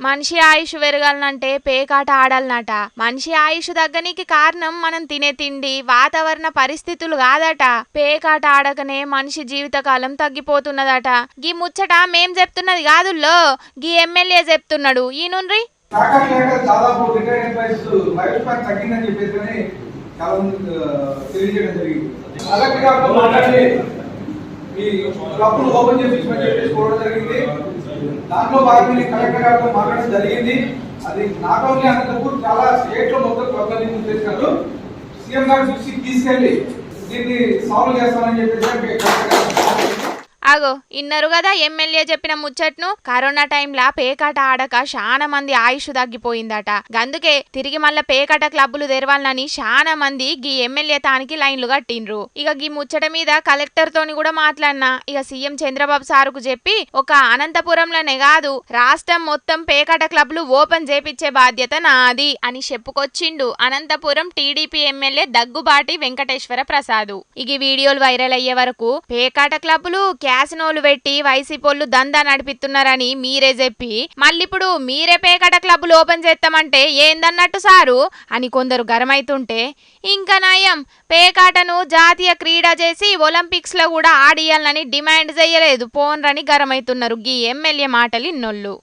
మనిషి ఆయుష్ పెరగాలనంటే పేకాట ఆడాలనట. మనిషి ఆయుష్ తగ్గనికి కారణం మనం తినే తిండి వాతావరణ పరిస్థితులు కాదట. పేకాట ఆడకనే మనిషి జీవితకాలం తగ్గిపోతున్నదట. గీ ముచ్చట మేం చెప్తున్నది కాదుల్లో. గీ ఎమ్మెల్యే చెప్తున్నాడు. లైఫ్ స్పాన్ తగ్గిందని చెప్పేసి ఈ క్లబ్ను ఓపెన్ చేపించమని చెప్పేసి కోరడం జరిగింది. దాంట్లో భాగంగా కలెక్టర్ గారితో మాట్లాడడం జరిగింది. అది నాట్ ఓన్లీ అనంతపూర్ చాలా స్టేట్లో మొత్తం క్లబ్లని చేసినారు సీఎం గారు చూసి తీసుకెళ్ళి దీన్ని సాల్వ్ చేస్తామని చెప్పేసి అగో ఇన్నరు కదా ఎమ్మెల్యే చెప్పిన ముచ్చట్ను కరోనా టైంలా పేకాట ఆడక చాలా మంది ఆయుష్ తగ్గిపోయిందట. గందుకే తిరిగి మళ్ళా పేకాట క్లబ్బులు తెరవాలని చాలా మంది గీ ఎమ్మెల్యే తానికి లైన్లు కట్టిండ్రు. ఇక గీ ముచ్చట మీద కలెక్టర్ తోని కూడా మాట్లాడినా ఇక సీఎం చంద్రబాబు సారుకు చెప్పి ఒక అనంతపురంలోనే కాదు రాష్ట్రం మొత్తం పేకాట క్లబ్లు ఓపెన్ చేపిచ్చే బాధ్యత నాది అని చెప్పుకొచ్చిండు అనంతపురం టీడీపీ ఎమ్మెల్యే దగ్గుబాటి వెంకటేశ్వర ప్రసాద్. ఇక వీడియోలు వైరల్ అయ్యే వరకు పేకాట క్లబ్లు క్యాష్ క్యాసినోలు పెట్టి వైసీపోళ్ళు దందా నడిపిస్తున్నారని మీరే చెప్పి మళ్ళీప్పుడు మీరే పేకాట క్లబ్లు ఓపెన్ చేస్తామంటే ఏందన్నట్టు సారు? అని కొందరు గరమైతుంటే ఇంకా నయం పేకాటను జాతీయ క్రీడ చేసి ఒలింపిక్స్లో కూడా ఆడియాలని డిమాండ్ చేయలేదు పోన్రని గరమైతున్నారు గీ ఎమ్మెల్యే మాటలు ఇన్నోళ్ళు